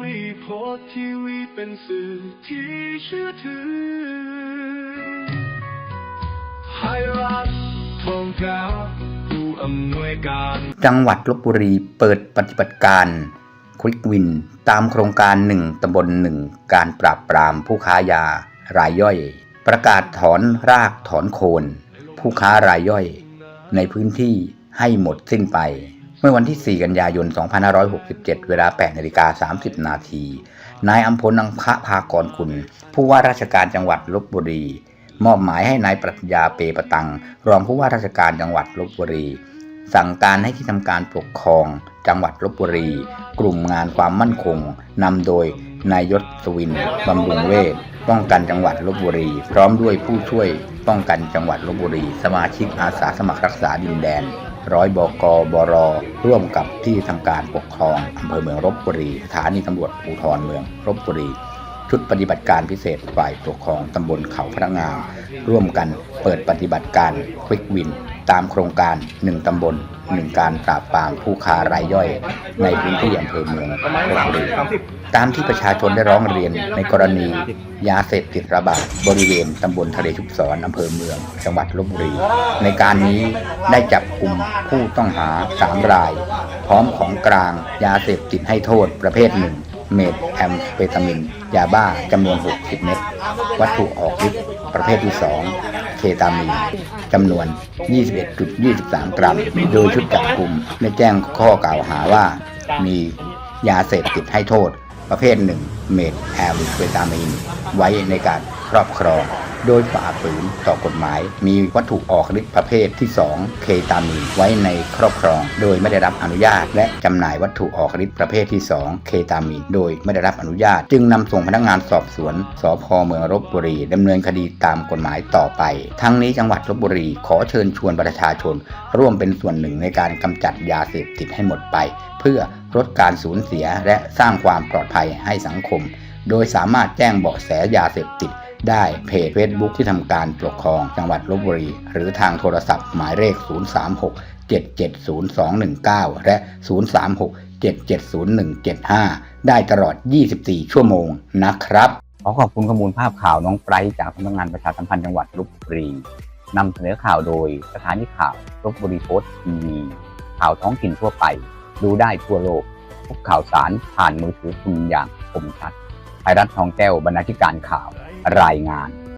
วีโพสทีวีเป็นสื่อที่เชื่อถือไทยรัฐทองกาผู้อำนวยการ จังหวัดลบบุรีเปิดปฏิบัติการควิกวิน ตามโครงการหนึ่งตำบลหนึ่งการปราบปรามผู้ค้ายารายย่อย ประกาศถอนรากถอนโคน ผู้ค้ารายย่อย ในพื้นที่ให้หมดสิ้นไป เมื่อวันที่ 4 กันยายน 2567 เวลา8นาฬิกา30 นาที นายอัมพลอังคะภากรคุณ ผู้ว่าราชการจังหวัดลบบุรี มอบหมายให้นายปรัชญาเปปตัง รองผู้ว่าราชการจังหวัดลบบุรี สั่งการให้ที่ทำการปกครอง จังหวัดลบบุรี กลุ่มงานความมั่นคงนำโดยนายยศสวินบำรุงเวทป้องกันจังหวัดลบบุรี พร้อมด้วยผู้ช่วยป้องกันจังหวัดลบบุรี สมาชิกอาสาสมัครรักษาดินแดน ร้อยบกบรร่วมกับที่ทำการปกครองอำเภอเมืองรบบุรีสถานีตำรวจภูธรเมืองรบบุรี ชุดปฏิบัติการพิเศษฝ่ายปกครองตำบลเขาพระงาม ร่วมกันเปิดปฏิบัติการควิกวิน ตามโครงการ 1ตำบล 1การปราบปรามผู้ค้ารายย่อย ในพื้นที่อำเภอเมืองลบบุรีตามที่ประชาชนได้ร้องเรียนในกรณียาเสพติดระบาดบริเวณตำบลทะเลชุบศรอำเภอเมือง จังหวัดลบบุรี ในการนี้ได้จับกลุ่มผู้ต้องหา3ราย พร้อมของกลางยาเสพติดให้โทษประเภทหนึ่งเมทแอมเฟตามิน ยาบ้าจำนวน 60 เม็ดวัตถุออกฤทธิ์ประเภทที่ 2 เคตามีนจำนวน 21.23 กรัม โดยชุดจับกลุ่มได้แจ้งข้อกล่าวหาว่า มียาเสพติดให้โทษ ประเภทหนึ่งเมทแอมเฟตามีน ไว้ในการครอบครอง โดยฝ่าฝืนต่อกฎหมาย มีวัตถุออกฤทธิ์ประเภทที่ 2 เคตามีนไว้ในครอบครอง โดยไม่ได้รับอนุญาต และจำหน่ายวัตถุออกฤทธิ์ประเภทที่ 2 เคตามีนโดยไม่ได้รับอนุญาต จึงนำส่งพนักงานสอบสวนสพเมืองลบบุรีดำเนินคดีตามกฎหมายต่อไป ทั้งนี้จังหวัดลบบุรีขอเชิญชวนประชาชน ร่วมเป็นส่วนหนึ่งในการกำจัดยาเสพติดให้หมดไป เพื่อลดการสูญเสียและสร้างความปลอดภัยให้สังคม โดยสามารถแจ้งเบาะแสยาเสพติด ได้เพจ Facebook ที่ทำการปกครองจังหวัดลบบุรี หรือทางโทรศัพท์หมายเลข 036 770 219 และ 036 770 175 ได้ตลอด 24 ชั่วโมงนะครับ ขอขอบคุณข้อมูลภาพข่าวน้องไบรท์จากสำนักงานประชาสัมพันธ์จังหวัดลบบุรีนำเสนอข่าวโดยสถานีข่าวลบบุรีโพสต์ทีวีข่าวท้องถิ่นทั่วไป ดูได้ทั่วโลกพบข่าวสารผ่านมือถือคุณอย่างคมชัดไทยรัฐทองแก้วบรรณาธิการข่าว รายงาน